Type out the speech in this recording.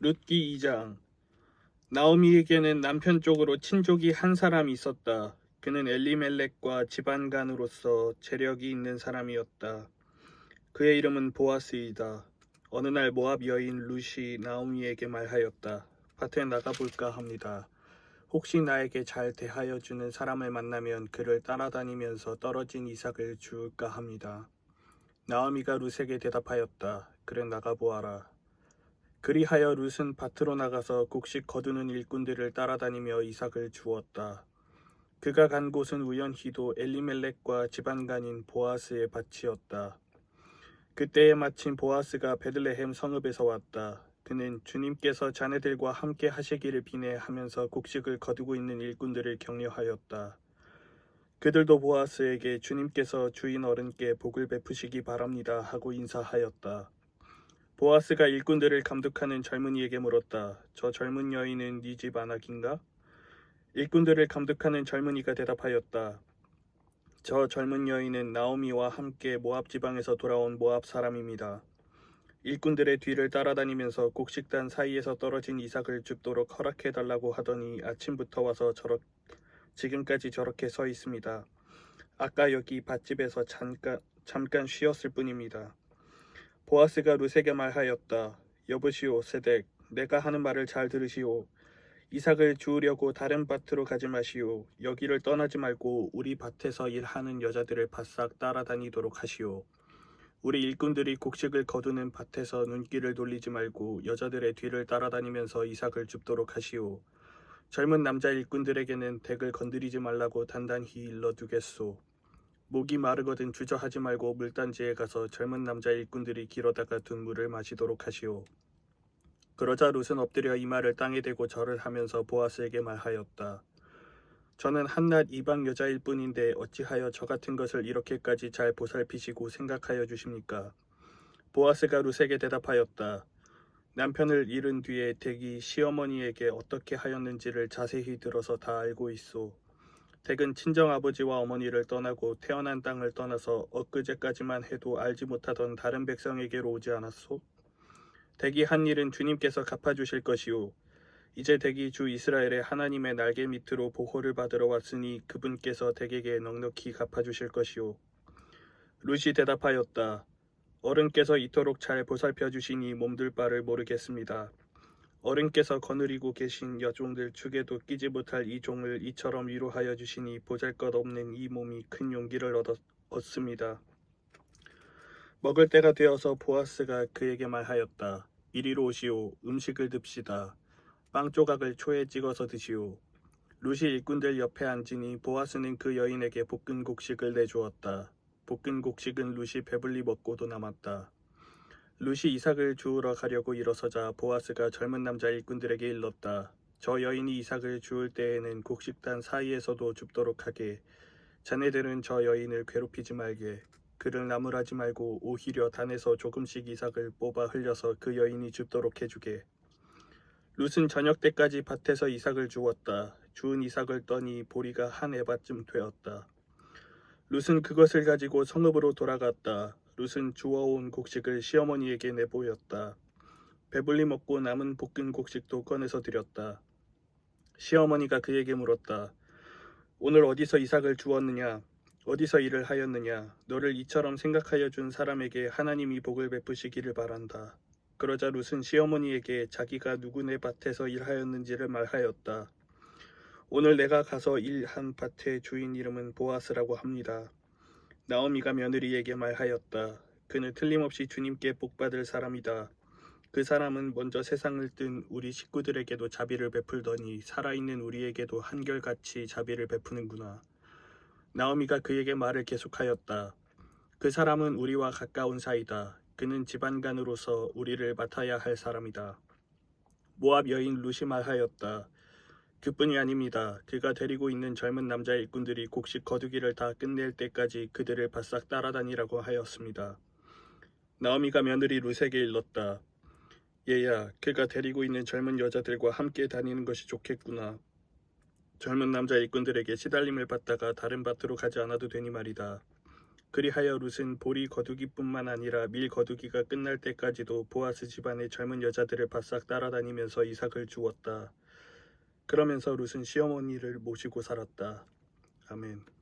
룻기 2장 나오미에게는 남편 쪽으로 친족이 한 사람이 있었다. 그는 엘리멜렉과 집안간으로서 재력이 있는 사람이었다. 그의 이름은 보아스이다. 어느 날 모압 여인 룻이 나오미에게 말하였다. 밭에 나가볼까 합니다. 혹시 나에게 잘 대하여 주는 사람을 만나면 그를 따라다니면서 떨어진 이삭을 주울까 합니다. 나오미가 룻에게 대답하였다. 그래 나가보아라. 그리하여 룻은 밭으로 나가서 곡식 거두는 일꾼들을 따라다니며 이삭을 주었다. 그가 간 곳은 우연히도 엘리멜렉과 집안간인 보아스의 밭이었다. 그때에 마침 보아스가 베들레헴 성읍에서 왔다. 그는 주님께서 자네들과 함께 하시기를 비내하면서 곡식을 거두고 있는 일꾼들을 격려하였다. 그들도 보아스에게 주님께서 주인 어른께 복을 베푸시기 바랍니다 하고 인사하였다. 보아스가 일꾼들을 감독하는 젊은이에게 물었다. 저 젊은 여인은 네집 아낙인가? 일꾼들을 감독하는 젊은이가 대답하였다. 저 젊은 여인은 나오미와 함께 모압 지방에서 돌아온 모압 사람입니다. 일꾼들의 뒤를 따라다니면서 곡식단 사이에서 떨어진 이삭을 줍도록 허락해 달라고 하더니 아침부터 와서 저렇 지금까지 저렇게 서 있습니다. 아까 여기 밭집에서 잠깐 잠깐 쉬었을 뿐입니다. 보아스가 룻에게 말하였다. 여보시오 세덱 내가 하는 말을 잘 들으시오. 이삭을 주우려고 다른 밭으로 가지 마시오. 여기를 떠나지 말고 우리 밭에서 일하는 여자들을 바싹 따라다니도록 하시오. 우리 일꾼들이 곡식을 거두는 밭에서 눈길을 돌리지 말고 여자들의 뒤를 따라다니면서 이삭을 줍도록 하시오. 젊은 남자 일꾼들에게는 덱을 건드리지 말라고 단단히 일러 두겠소. 목이 마르거든 주저하지 말고 물단지에 가서 젊은 남자 일꾼들이 길어다가 둔 물을 마시도록 하시오. 그러자 룻은 엎드려 이마를 땅에 대고 절을 하면서 보아스에게 말하였다. 저는 한낱 이방 여자일 뿐인데 어찌하여 저 같은 것을 이렇게까지 잘 보살피시고 생각하여 주십니까? 보아스가 룻에게 대답하였다. 남편을 잃은 뒤에 댁이 시어머니에게 어떻게 하였는지를 자세히 들어서 다 알고 있소. 댁은 친정아버지와 어머니를 떠나고 태어난 땅을 떠나서 엊그제까지만 해도 알지 못하던 다른 백성에게로 오지 않았소? 댁이 한 일은 주님께서 갚아주실 것이오. 이제 댁이 주 이스라엘의 하나님의 날개 밑으로 보호를 받으러 왔으니 그분께서 댁에게 넉넉히 갚아주실 것이오. 룻이 대답하였다. 어른께서 이토록 잘 보살펴 주시니 몸둘 바를 모르겠습니다. 어른께서 거느리고 계신 여종들 축에도 끼지 못할 이 종을 이처럼 위로하여 주시니 보잘것없는 이 몸이 큰 용기를 얻었, 얻습니다. 먹을 때가 되어서 보아스가 그에게 말하였다. 이리로 오시오. 음식을 듭시다. 빵 조각을 초에 찍어서 드시오. 룻이 일꾼들 옆에 앉으니 보아스는 그 여인에게 볶은 곡식을 내주었다. 볶은 곡식은 룻이 배불리 먹고도 남았다. 룻이 이삭을 주우러 가려고 일어서자 보아스가 젊은 남자 일꾼들에게 일렀다. 저 여인이 이삭을 주울 때에는 곡식단 사이에서도 줍도록 하게. 자네들은 저 여인을 괴롭히지 말게. 그를 나무라지 말고 오히려 단에서 조금씩 이삭을 뽑아 흘려서 그 여인이 줍도록 해주게. 룻은 저녁 때까지 밭에서 이삭을 주웠다. 주운 이삭을 떠니 보리가 한 에바쯤 되었다. 룻은 그것을 가지고 성읍으로 돌아갔다. 룻은 주워온 곡식을 시어머니에게 내보였다. 배불리 먹고 남은 볶은 곡식도 꺼내서 드렸다. 시어머니가 그에게 물었다. 오늘 어디서 이삭을 주었느냐? 어디서 일을 하였느냐? 너를 이처럼 생각하여 준 사람에게 하나님이 복을 베푸시기를 바란다. 그러자 룻은 시어머니에게 자기가 누구네 밭에서 일하였는지를 말하였다. 오늘 내가 가서 일한 밭의 주인 이름은 보아스라고 합니다. 나오미가 며느리에게 말하였다. 그는 틀림없이 주님께 복받을 사람이다. 그 사람은 먼저 세상을 뜬 우리 식구들에게도 자비를 베풀더니 살아있는 우리에게도 한결같이 자비를 베푸는구나. 나오미가 그에게 말을 계속하였다. 그 사람은 우리와 가까운 사이다. 그는 집안간으로서 우리를 맡아야 할 사람이다. 모압 여인 루시 말하였다. 그뿐이 아닙니다. 그가 데리고 있는 젊은 남자 일꾼들이 곡식 거두기를 다 끝낼 때까지 그들을 바싹 따라다니라고 하였습니다. 나오미가 며느리 루세게 일렀다. 얘야, 그가 데리고 있는 젊은 여자들과 함께 다니는 것이 좋겠구나. 젊은 남자 일꾼들에게 시달림을 받다가 다른 밭으로 가지 않아도 되니 말이다. 그리하여 룻은 보리 거두기뿐만 아니라 밀 거두기가 끝날 때까지도 보아스 집안의 젊은 여자들을 바싹 따라다니면서 이삭을 주었다. 그러면서 룻은 시어머니를 모시고 살았다. 아멘.